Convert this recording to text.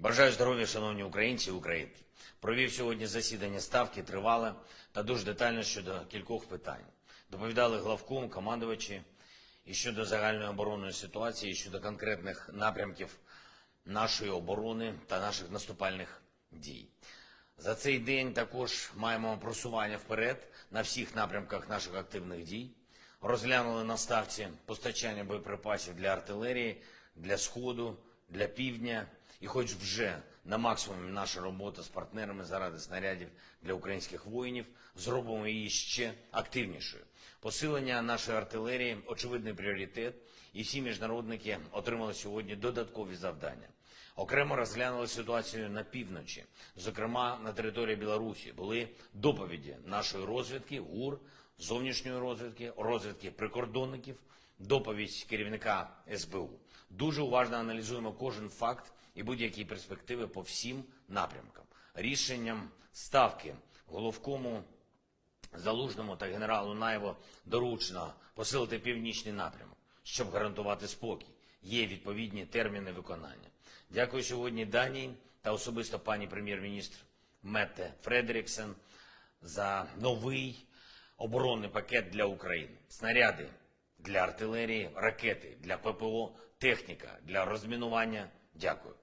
Бажаю здоров'я, шановні українці і українки. Провів сьогодні засідання ставки, тривале та дуже детально щодо кількох питань. Доповідали главком, командувачі і щодо загальної оборонної ситуації, і щодо конкретних напрямків нашої оборони та наших наступальних дій. За цей день також маємо просування вперед на всіх напрямках наших активних дій. Розглянули на ставці постачання боєприпасів для артилерії, для Сходу, для Півдня. І хоч вже на максимумі наша робота з партнерами заради снарядів для українських воїнів, зробимо її ще активнішою. Посилення нашої артилерії – очевидний пріоритет, і всі міжнародники отримали сьогодні додаткові завдання. Окремо розглянули ситуацію на півночі, зокрема на території Білорусі. Були доповіді нашої розвідки, ГУР, зовнішньої розвідки, розвідки прикордонників, доповідь керівника СБУ. Дуже уважно аналізуємо кожен факт і будь-які перспективи по всім напрямкам. Рішенням ставки головкому Залужному та генералу Наєву доручено посилити північний напрямок, щоб гарантувати спокій. Є відповідні терміни виконання. Дякую сьогодні Данії та особисто пані прем'єр-міністр Метте Фредеріксен за новий оборонний пакет для України. Снаряди для артилерії, ракети для ППО, техніка для розмінування. Дякую.